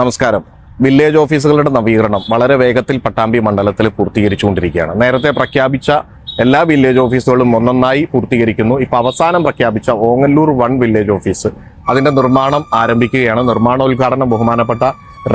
നമസ്കാരം. വില്ലേജ് ഓഫീസുകളുടെ നവീകരണം വളരെ വേഗത്തിൽ പട്ടാമ്പി മണ്ഡലത്തിൽ പൂർത്തീകരിച്ചുകൊണ്ടിരിക്കുകയാണ്. നേരത്തെ പ്രഖ്യാപിച്ച എല്ലാ വില്ലേജ് ഓഫീസുകളും ഒന്നൊന്നായി പൂർത്തീകരിക്കുന്നു. ഇപ്പോൾ അവസാനം പ്രഖ്യാപിച്ച ഓങ്ങല്ലൂർ വൺ വില്ലേജ് ഓഫീസ്. അതിന്റെ നിർമ്മാണം ആരംഭിക്കുകയാണ്. നിർമ്മാണോദ്ഘാടനം ബഹുമാനപ്പെട്ട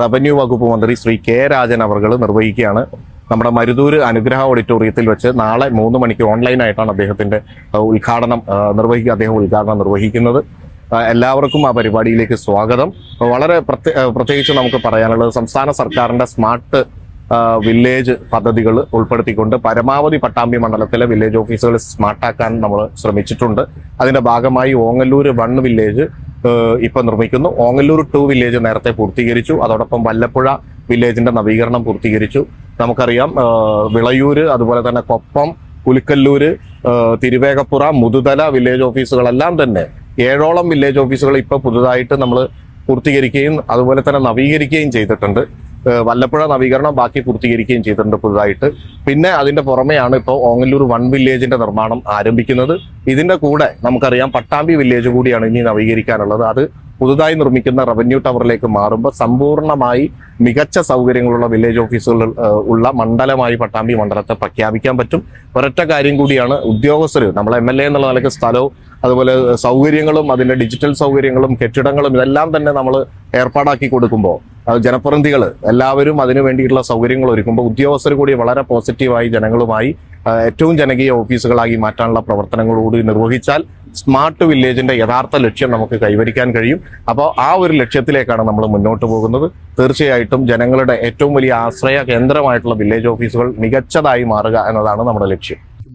റവന്യൂ വകുപ്പ് മന്ത്രി ശ്രീ കെ രാജൻ അവർ നിർവഹിക്കുകയാണ്. നമ്മുടെ മരുതൂര് അനുഗ്രഹ ഓഡിറ്റോറിയത്തിൽ വെച്ച് നാളെ മൂന്ന് മണിക്ക് ഓൺലൈനായിട്ടാണ് അദ്ദേഹത്തിന്റെ ഉദ്ഘാടനം നിർവഹിക്കുക അദ്ദേഹം ഉദ്ഘാടനം നിർവഹിക്കുന്നത്. എല്ലാവർക്കും ആ പരിപാടിയിലേക്ക് സ്വാഗതം. വളരെ പ്രത്യേ- പ്രത്യേകിച്ച് നമുക്ക് പറയാനുള്ളത് സംസ്ഥാന സർക്കാരിന്റെ സ്മാർട്ട് വില്ലേജ് പദ്ധതികൾ ഉൾപ്പെടുത്തിക്കൊണ്ട് പരമാവധി പട്ടാമ്പി മണ്ഡലത്തിലെ വില്ലേജ് ഓഫീസുകൾ സ്മാർട്ടാക്കാൻ നമ്മൾ ശ്രമിച്ചിട്ടുണ്ട്. അതിന്റെ ഭാഗമായി ഓങ്ങല്ലൂർ വൺ വില്ലേജ് ഇപ്പം നിർമ്മിക്കുന്നു. ഓങ്ങല്ലൂർ ടു വില്ലേജ് നേരത്തെ പൂർത്തീകരിച്ചു. അതോടൊപ്പം വല്ലപ്പുഴ വില്ലേജിന്റെ നവീകരണം പൂർത്തീകരിച്ചു. നമുക്കറിയാം വിളയൂര് അതുപോലെ തന്നെ കൊപ്പം പുലിക്കല്ലൂര് തിരുവേഗപ്പുറ മുതുതല വില്ലേജ് ഓഫീസുകളെല്ലാം തന്നെ ഏഴോളം വില്ലേജ് ഓഫീസുകൾ ഇപ്പൊ പുതുതായിട്ട് നമ്മൾ പൂർത്തീകരിക്കുകയും അതുപോലെ തന്നെ നവീകരിക്കുകയും ചെയ്തിട്ടുണ്ട്. വല്ലപ്പുഴ നവീകരണം ബാക്കി പൂർത്തീകരിക്കുകയും ചെയ്തിട്ടുണ്ട് പുതുതായിട്ട്. പിന്നെ അതിന്റെ പുറമെയാണ് ഇപ്പോൾ ഓങ്ങല്ലൂർ വൺ വില്ലേജിന്റെ നിർമ്മാണം ആരംഭിക്കുന്നത്. ഇതിന്റെ കൂടെ നമുക്കറിയാം പട്ടാമ്പി വില്ലേജ് കൂടിയാണ് ഇനി നവീകരിക്കാനുള്ളത്. അത് പുതുതായി നിർമ്മിക്കുന്ന റവന്യൂ ടവറിലേക്ക് മാറുമ്പോൾ സമ്പൂർണമായി മികച്ച സൗകര്യങ്ങളുള്ള വില്ലേജ് ഓഫീസുകൾ ഉള്ള മണ്ഡലമായി പട്ടാമ്പി മണ്ഡലത്തെ പ്രഖ്യാപിക്കാൻ പറ്റും. ഒരൊറ്റ കാര്യം കൂടിയാണ് ഉദ്യോഗസ്ഥർ നമ്മളെ എം എൽ എ എന്നുള്ള നിലയ്ക്ക് സ്ഥലവും അതുപോലെ സൗകര്യങ്ങളും അതിന്റെ ഡിജിറ്റൽ സൗകര്യങ്ങളും കെട്ടിടങ്ങളും ഇതെല്ലാം തന്നെ നമ്മൾ ഏർപ്പാടാക്കി കൊടുക്കുമ്പോൾ ജനപ്രതിനിധികൾ എല്ലാവരും അതിനു വേണ്ടിയിട്ടുള്ള സൗകര്യങ്ങൾ ഒരുക്കുമ്പോൾ ഉദ്യോഗസ്ഥർ കൂടി വളരെ പോസിറ്റീവായി ജനങ്ങളുമായി ഏറ്റവും ജനകീയ ഓഫീസുകളാക്കി മാറ്റാനുള്ള പ്രവർത്തനങ്ങളോട് നിർവഹിച്ചാൽ സ്മാർട്ട് വില്ലേജിന്റെ യഥാർത്ഥ ലക്ഷ്യം നമുക്ക് കൈവരിക്കാൻ കഴിയും. അപ്പോൾ ആ ഒരു ലക്ഷ്യത്തിലേക്കാണ് നമ്മൾ മുന്നോട്ട് പോകുന്നത്. തീർച്ചയായിട്ടും ജനങ്ങളുടെ ഏറ്റവും വലിയ ആശ്രയ കേന്ദ്രമായിട്ടുള്ള വില്ലേജ് ഓഫീസുകൾ മികച്ചതായി മാറുക എന്നതാണ് നമ്മുടെ ലക്ഷ്യം.